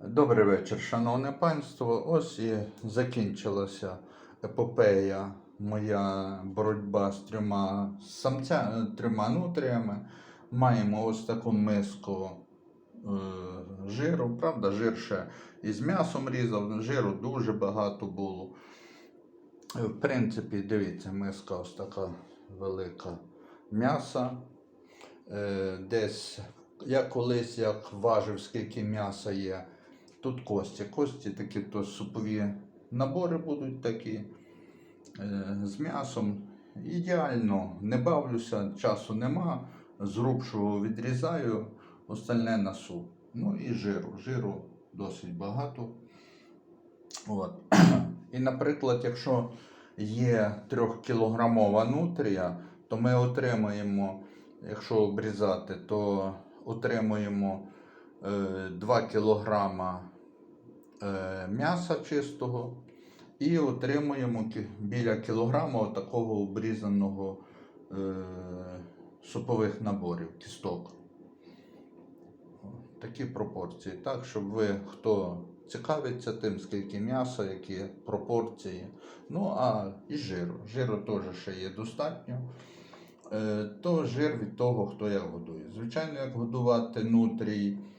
Добрий вечір, шановне панство. Ось і закінчилася епопея, моя боротьба з трьома самця, трьома нутріями. Маємо ось таку миску е, жиру. Правда, жир ще із м'ясом різав, жиру дуже багато було. Е, В принципі, дивіться, миска ось така велика м'яса. Е, Десь я колись як важив, скільки м'яса є. Тут кості. Кості такі то супові набори будуть такі е, з м'ясом. Ідеально, не бавлюся, часу нема. З грубшого відрізаю, остальне на суп. Ну і жиру. Жиру досить багато. От. І, наприклад, якщо є 3-кілограмова нутрія, то ми отримаємо, якщо обрізати, то отримуємо 2 кілограма е, м'яса чистого і отримуємо біля кілограма такого обрізаного е, супових наборів, кісток. Такі пропорції. Так, щоб ви, хто цікавиться тим, скільки м'яса, які пропорції. Ну, а і жиру. Жиру теж ще є достатньо. Е, то жир від того, хто як годує. Звичайно, як годувати нутрій е,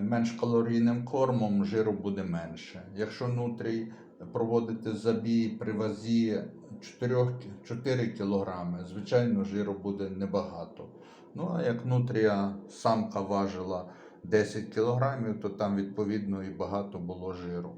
менш калорійним кормом, жиру буде менше. Якщо нутрій проводити забій при вазі 4, 4 кг, звичайно, жиру буде небагато. Ну, а як нутрія самка важила 10 кг, то там відповідно і багато було жиру.